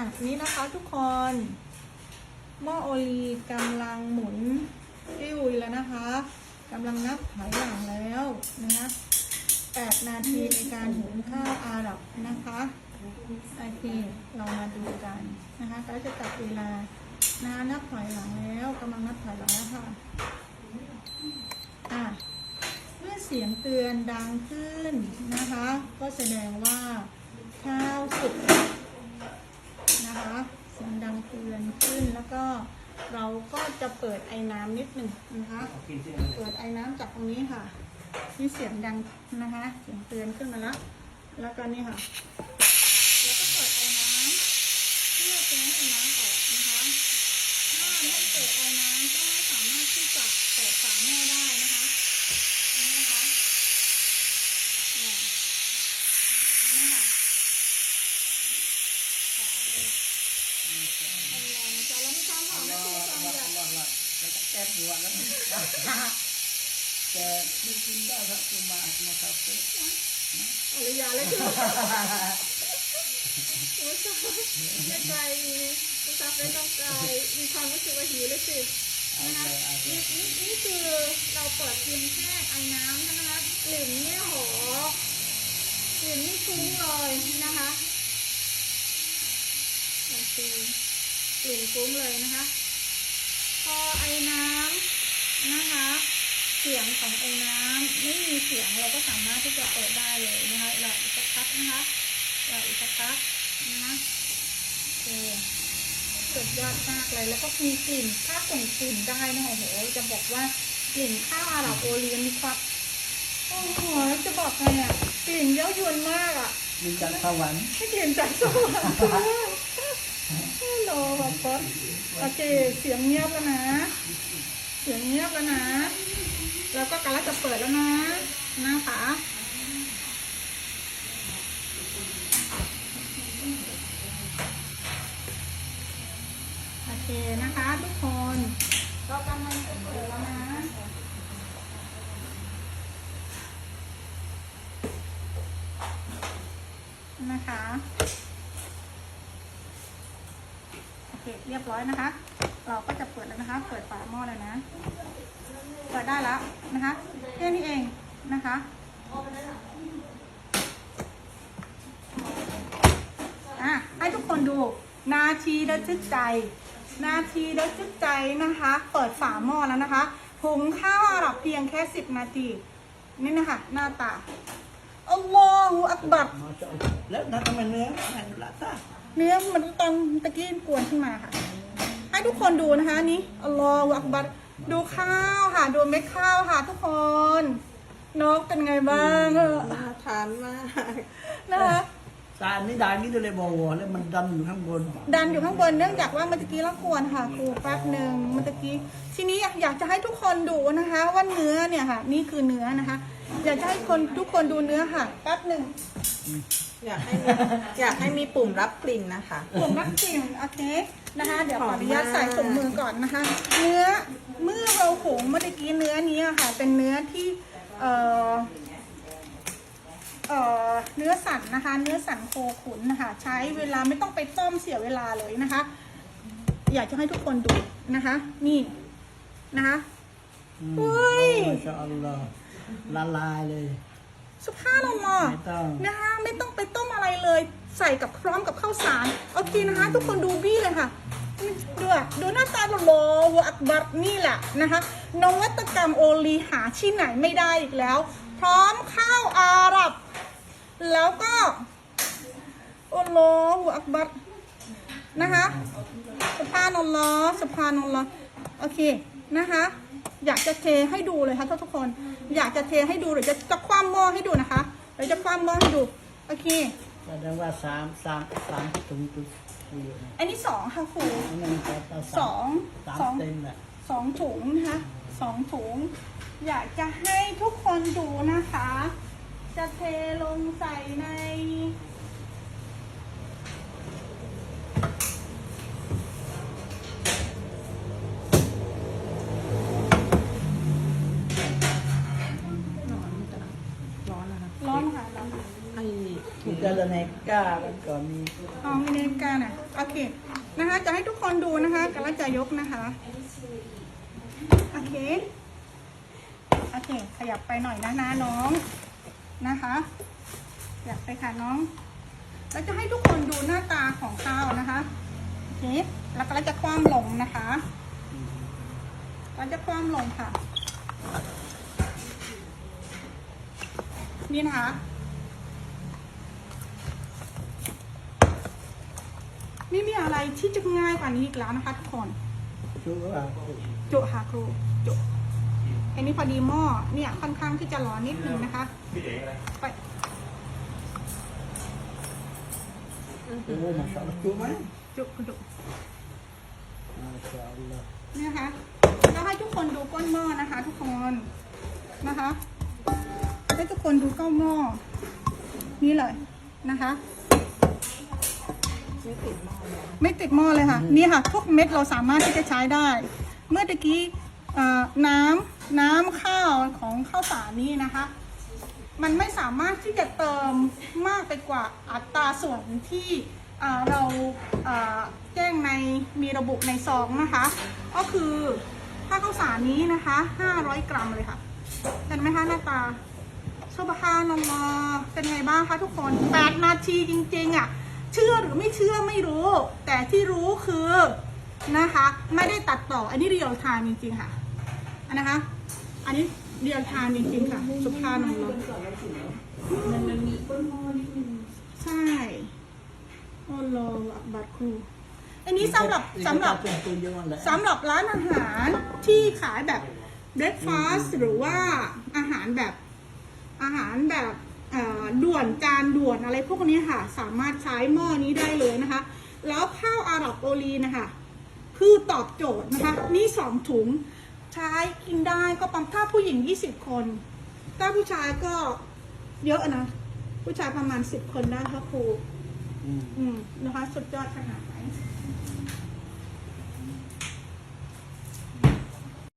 ะนี่นะคะทุกคนหม้อโอลีกำลังหมุนติ้วแล้วนะคะกำลังนับถอยหลังแล้วนะคะแปดนาทีในการหุงข้าวอาหรับนะคะโอเคเรามาดูกันนะคะก็จะจับเวลานะคะนับถอยหลังแล้วกำลังนับถอยหลังแล้วค่ะอะเมื่อเสียงเตือนดังขึ้นนะคะ ก็แสดงว่าข้าวสุก นะคะเสียงดังเตือนขึ้นแล้วก็ เราก็จะเปิดไอ้น้ำนิดหนึ่งนะคะ เปิดไอ้น้ำจากตรงนี้ค่ะนี่เสียงดังนะคะ เสียงเตือนขึ้นมาแล้ว แล้วก็นี่ค่ะแล้วก็เปิดไอ้น้ำเพื่อจะให้ไอ้น้ำออกนะคะ ถ้าไม่เปิดไอ้น้ำก็ไม่สามารถที่จะเปิดฝาหม้อได้นะคะนี่นะคะเนี่ยนี่ค่ะขอเลย Allah jalan sama nanti sama Kita buat lah. Kita berpindah tak cuma musafir. Oleh ya lah tu. Musafir musafir ต้องไกลมีความรู้สึกว่าหิวเลยสินะคะนี่นี่นี่คือเราเปิดเพียงแค่ไอ้น้ำนะคะกลิ่นเนี่ยโหกลิ่นนี่ฟุ้งเลยนะคะโอเคกลิ่นฟุ้งเลยนะคะ อไอ้น้ำนะคะ เสียงของไอ้น้ำไม่มีเสียงเราก็สามารถที่จะเปิดได้เลยนะคะรออีกสักพักนะคะรออีกสักพักนะคะโอเคสุดยอดมากเลยแล้วก็มีกลิ่นถ้าส่งกลิ่นได้นะคะโอ้โหจะบอกว่ากลิ่นข้าวอาหรับโอเลียนมีความโอ้โหจะบอกไงอะกลิ่นเย้ายวนมากอะ Minta kawan. ไม่กลิ่นจากสวรรค์เลยฮัลโหลแบบป๊อป โอเค เสียงเงียบแล้วนะ เสียงเงียบแล้วนะ แล้วก็กำลังจะเปิดแล้วนะนะคะโอเคนะคะทุกคนก็กำลังจะเปิดแล้วนะนะคะ โอ เคเรียบร้อยนะคะ เราก็จะเปิดแล้วนะคะ เปิดฝาหม้อเลยนะ เปิดได้แล้วนะคะแค่นี้เองนะคะอะให้ทุกคนดูนาทีระทึกใจ นาทีระทึกใจนะคะ เปิดฝาหม้อแล้วนะคะหุงข้าวอาหรับเพียงแค่10นาที นี่นะคะหน้าตา อัลลอฮฺอักบัร Masya Allah. Lihat nak teman ni. Nak belakang. เนื้อมันตอนตะกี้กวนขึ้นมาค่ะ ให้ทุกคนดูนะคะอันนี้อัลลอฮฺอักบัรดูข้าวค่ะ ดูเม็ดข้าวค่ะทุกคนนกเป็นไงบ้างเออน่าทานมากนะคะ Saat ni dah gitu le bawah le mendam อยู่ข้างบน ดันอยู่ข้างบนเนื่องจากว่าเมื่อกี้เรากวนค่ะครูแป๊บหนึ่งเมื่อกี้ ทีนี้อยากจะให้ทุกคนดูนะคะ ว่าเนื้อเนี่ยค่ะ นี่คือเนื้อนะคะ อยากจะให้คนทุกคนดูเนื้อค่ะแป๊บหนึ่งอยากให้มีอยากให้มีปุ่มรับกลิ่นนะคะ ผมรักกลิ่นโอเคนะคะ เดี๋ยวขออนุญาตหอมมากใส่ถุงมือก่อนนะคะ เนื้อเมื่อเราหุงเมื่อกี้เนื้อนี้อะค่ะ เป็นเนื้อที่เอ่อเอ่อเนื้อสันนะคะ เนื้อสันโคขุนนะคะ ใช้เวลาไม่ต้องไปต้มเสียเวลาเลยนะคะ อยากจะให้ทุกคนดูนะคะ นี่นะคะ Hmm. Ui. Masya Allah. ละลายเลยสุภาพลงมาไม่ต้อง นะคะไม่ต้องไปต้มอะไรเลย ใส่กับพร้อมกับข้าวสารโอเคนะคะ ทุกคนดูบี้เลยค่ะนี่ดูอะดูหน้าตาโลวอักบัรนี่แหละนะคะนวัตกรรมโอลีหาที่ไหนไม่ได้อีกแล้ว พร้อมข้าวอาหรับ แล้วก็โอโลวอักบัรนะคะสุภาพนลอสุภาพนลอโอเคนะคะ อยากจะเทให้ดูเลยค่ะทุกคน อยากจะเทให้ดูหรือจะจะคว่ำหม้อให้ดูนะคะเดี๋ยวจะคว่ำหม้อให้ดูโอเคแสดงว่าสามสามสามถุงตุอยู่นะอันนี้สองค่ะครูอันนั้นก็เอาสองสามสองเต็มแหละสองถุงนะคะสองถุง อยากจะให้ทุกคนดูนะคะ จะเทลงใส่ใน อนค่ะร้อนไอ้ที่จะในก้ามันก็มีเอามิเนกาน่ะโอเคนะคะ จะให้ทุกคนดูนะคะกำลังจะยกนะคะโอเคโอเค ขยับไปหน่อยนะนะน้องนะคะขยับไปค่ะน้องแล้วจะให้ทุกคนดูหน้าตาของข้าวนะคะโอเคแล้วก็เราจะคว่ำลงนะคะเราจะคว่ำลงค่ะนี่นะคะ ไม่มีอะไรที่จะง่ายกว่านี้อีกแล้วนะคะทุกคน chú à จุค่ะครูจุอันนี้พอดีหม้อเนี่ยค่อนข้างที่จะร้อนนิดนึงนะคะไป oh masya Allah chú mấy จุคุณจุ masya Allah นี่นะคะแล้วให้ทุกคนดูก้นหม้อนะคะ ทุกคนนะคะให้ทุกคนดูก้นหม้อนี่เลยนะคะ ไม่ติดหม้อเลยไม่ติดหม้อเลยค่ะ นี่ค่ะทุกเม็ดเราสามารถที่จะใช้ได้ เมื่อตะกี้เอ่อน้ำน้ำข้าวของข้าวสารนี้นะคะ มันไม่สามารถที่จะเติมมากไปกว่าอัตราส่วนที่เอ่อเราเอ่อแจ้งในมีระบุในซองนะคะ ก็คือถ้าข้าวสารนี้นะคะ 500 กรัมเลยค่ะเห็นไหมคะหน้าตาสุบฮานัลลอฮ์เป็นไงบ้างคะทุกคน 8 นาทีจริงๆอะ เชื่อหรือไม่เชื่อไม่รู้ แต่ที่รู้คือนะคะ ไม่ได้ตัดต่ออันนี้เรียลไทม์จริงๆค่ะอันนะคะ อันนี้เรียลไทม์จริงๆค่ะสุภาพนัลลอฮ์มันมันมีก้นหม้อนิดนึงใช่โอ้โลอักบัตครู อันนี้สำหรับสำหรับ tôi vô lại สำหรับร้านอาหารที่ขายแบบเบร a ฟาสต์หรือว่าอาหารแบบอาหารแบบเอ่อ ด่วนจานด่วนอะไรพวกนี้ค่ะ สามารถใช้หม้อนี้ได้เลยนะคะ แล้วข้าวอาหรับโอลีนะคะคือตอบโจทย์นะคะ นี่สองถุงใช้กินได้ก็ประมาณถ้าผู้หญิง 20 คน ถ้าผู้ชายก็เยอะนะ ผู้ชายประมาณ 10 คนได้ค่ะครู ừ. อืมนะคะ สุดยอดขนาดไหน